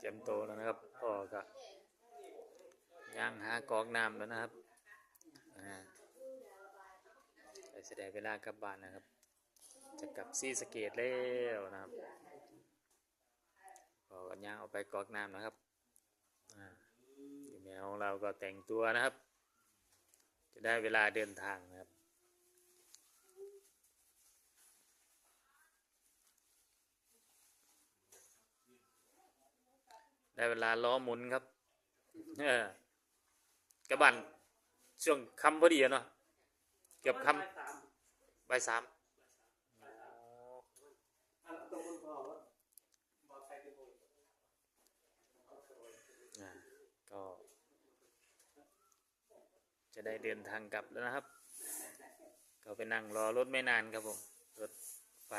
เตรียมโตแล้วนะครับพ่อก็ย่างหากอกน้ำแล้วนะครับไปแสดงเวลากลับบ้านนะครับ จะกลับซีสเกตแล้วนะครับพ่อก็ย่างเอาไปกอกน้ำนะครับแมวของเราก็แต่งตัวนะครับ จะได้เวลาเดินทางนะครับ ได้เวลาล้อหมุนครับ เออกระบันช่วงคำพอดีอะเนาะเกือบคำใบสามก็จะได้เดินทางกลับแล้วนะครับ ก็ไปนั่งรอรถไม่นานครับผม รถไฟ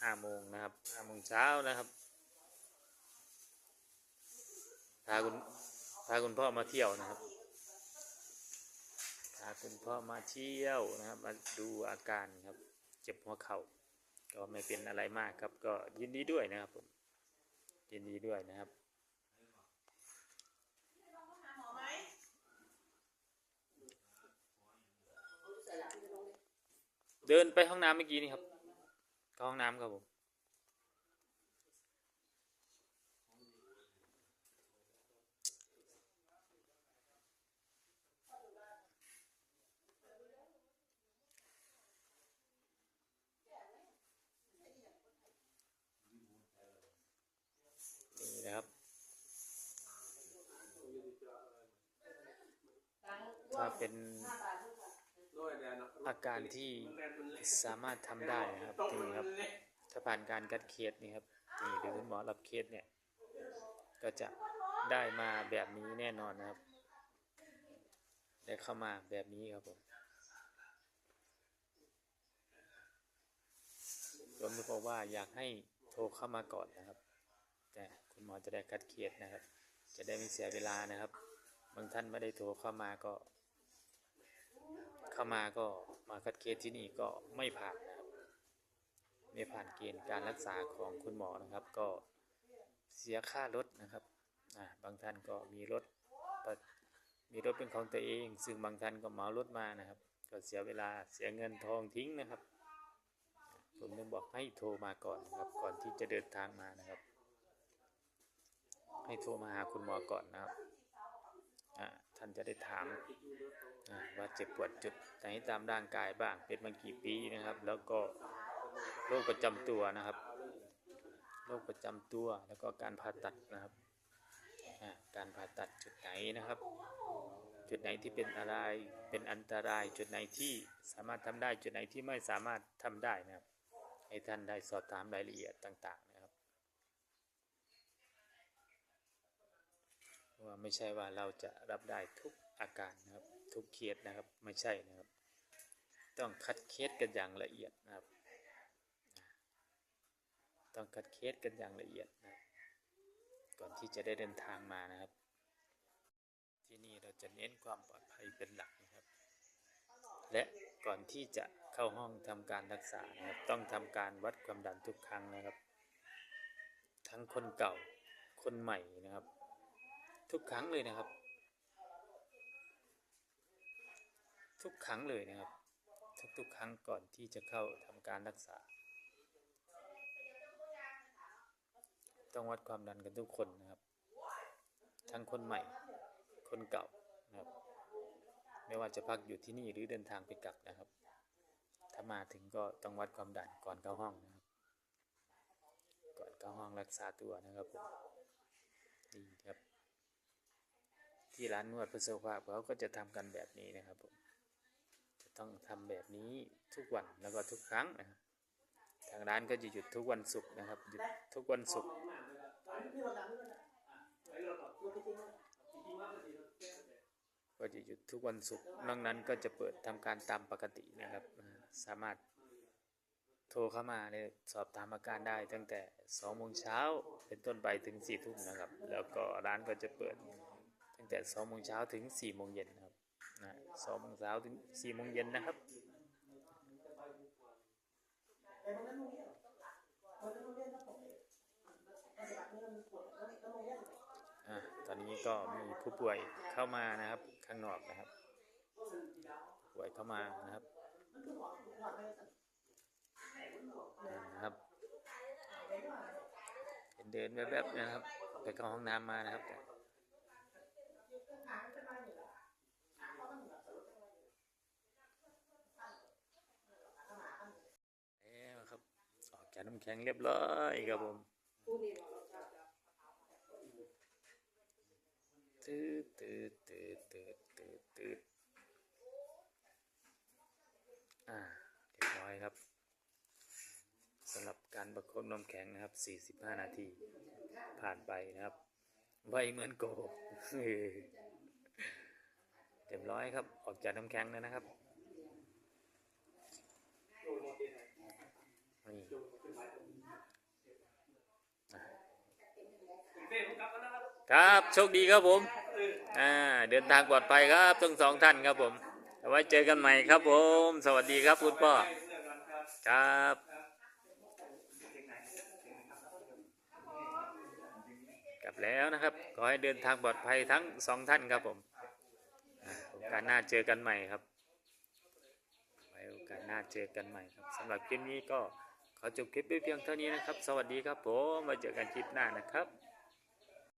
ห้าโมงนะครับห้าโมงเช้านะครับ พาคุณพาคุณพ่อมาเที่ยวนะครับพาคุณพ่อมาเที่ยวนะครับ มาดูอาการครับ เจ็บหัวเข่าก็ไม่เป็นอะไรมากครับ ก็ยินดีด้วยนะครับผมยินดีด้วยนะครับเดินไปห้องน้ำเมื่อกี้นี่ครับเข้าห้องน้ำครับผม ถ้าเป็นอาการที่สามารถทำได้นะครับนี่ครับ ถ้าผ่านการคัดเคสนี่ครับนี่เดี๋ยวคุณหมอรับเคสเนี่ย ก็จะได้มาแบบนี้แน่นอนนะครับ ได้เข้ามาแบบนี้ครับผมผมจะบอกว่าอยากให้โทรเข้ามาก่อนนะครับ แต่คุณหมอจะได้คัดเคสนะครับ จะได้ไม่เสียเวลานะครับ บางท่านไม่ได้โทรเข้ามาก็ เข้ามาก็มาคัดเคสที่นี่ก็ไม่ผ่านนะครับ ไม่ผ่านเกณฑ์การรักษาของคุณหมอนะครับ ก็เสียค่ารถนะครับบางท่านก็มีรถมีรถเป็นของตัวเอง ซึ่งบางท่านก็เหมารถมานะครับ ก็เสียเวลาเสียเงินทองทิ้งนะครับ ผมต้องบอกให้โทรมาก่อนนะครับ ก่อนที่จะเดินทางมานะครับ ให้โทรมาหาคุณหมอก่อนนะครับอ่า ท่านจะได้ถามว่าเจ็บปวดจุดไหนตามร่างกายบ้าง เป็นมากี่ปีนะครับ แล้วก็โรคประจำตัวนะครับโรคประจำตัวแล้วก็การผ่าตัดนะครับการผ่าตัดจุดไหนนะครับ จุดไหนที่เป็นอะไรเป็นอันตราย จุดไหนที่สามารถทำได้จุดไหนที่ไม่สามารถทำได้นะครับให้ท่านได้สอบถามรายละเอียดต่าง ๆ นะครับ ว่า ไม่ใช่ว่าเราจะรับได้ทุกอาการนะครับ ทุกเคสนะครับ ไม่ใช่นะครับ ต้องคัดเคสกันอย่างละเอียดนะครับ ต้องคัดเคสกันอย่างละเอียดนะก่อนที่จะได้เดินทางมานะครับ ที่นี่เราจะเน้นความปลอดภัยเป็นหลักนะครับ และก่อนที่จะเข้าห้องทำการรักษานะครับ ต้องทำการวัดความดันทุกครั้งนะครับ ทั้งคนเก่าคนใหม่นะครับ ทุกครั้งเลยนะครับ ทุกครั้งเลยนะครับ ทุกๆครั้งก่อนที่จะเข้าทำการรักษา ต้องวัดความดันกันทุกคนนะครับ ทั้งคนใหม่คนเก่านะครับ ไม่ว่าจะพักอยู่ที่นี่หรือเดินทางไปกลับนะครับ ถ้ามาถึงก็ต้องวัดความดันก่อนเข้าห้องนะครับ ก่อนเข้าห้องรักษาตัวนะครับผมนี่ครับ ที่ร้านนวดพื่อสุขภาพเขาก็จะทำกันแบบนี้นะครับผมจะต้องทำแบบนี้ทุกวันแล้วก็ทุกครั้งนะครับทางร้านก็จะหยุดทุกวันศุกร์นะครับหยุดทุกวันศุกร์ก็จะหยุดทุกวันศุกร์นอกนั้นก็จะเปิดทำการตามปกตินะครับ สามารถโทรเข้ามาเนี่ยสอบถามอาการได้ตั้งแต่2โมงเช้าเป็นต้นไปถึง4ทุ่มนะครับ แล้วก็ร้านก็จะเปิด ตั้งแต่2โมงเช้าถึง4โมงเย็นครับนะ2โมงเช้าถึง4โมงเย็นนะครับเนี้ก็มีผู้ป่วยเข้ามานะครับ ข้างนอกนะครับ ป่วยเข้ามานะครับนั่นนะครับเห็นเดินแวบๆนะครับ ไปเข้าห้องน้ำมานะครับ แล้วครับ ออกจากน้ำแข็งเรียบร้อยครับผมตืดตืดตืดตืดตืดตืดอ่าเรียบร้อยครับสำหรับการประคบน้ำแข็งนะครับ 45 นาที ผ่านไปนะครับ ไวเหมือนโกหกเต็มร้อยครับ ออกจากน้ำแข็งแล้วนะครับนี่ ครับโชคดีครับผมอ่าเดินทางปลอดภัยครับทั้งสองท่านครับผมเอาไว้เจอกันใหม่ครับผม สวัสดีครับคุณพ่อครับกลับแล้วนะครับขอให้เดินทางปลอดภัยทั้งสองท่านครับผมโอกาสหน้าเจอกันใหม่ครับไว้โอกาสหน้าเจอกันใหม่ครับสำหรับคลิปนี้ก็ขอจบคลิปไว้เพียงเท่านี้นะครับ สวัสดีครับผมมาเจอกันคลิปหน้านะครับ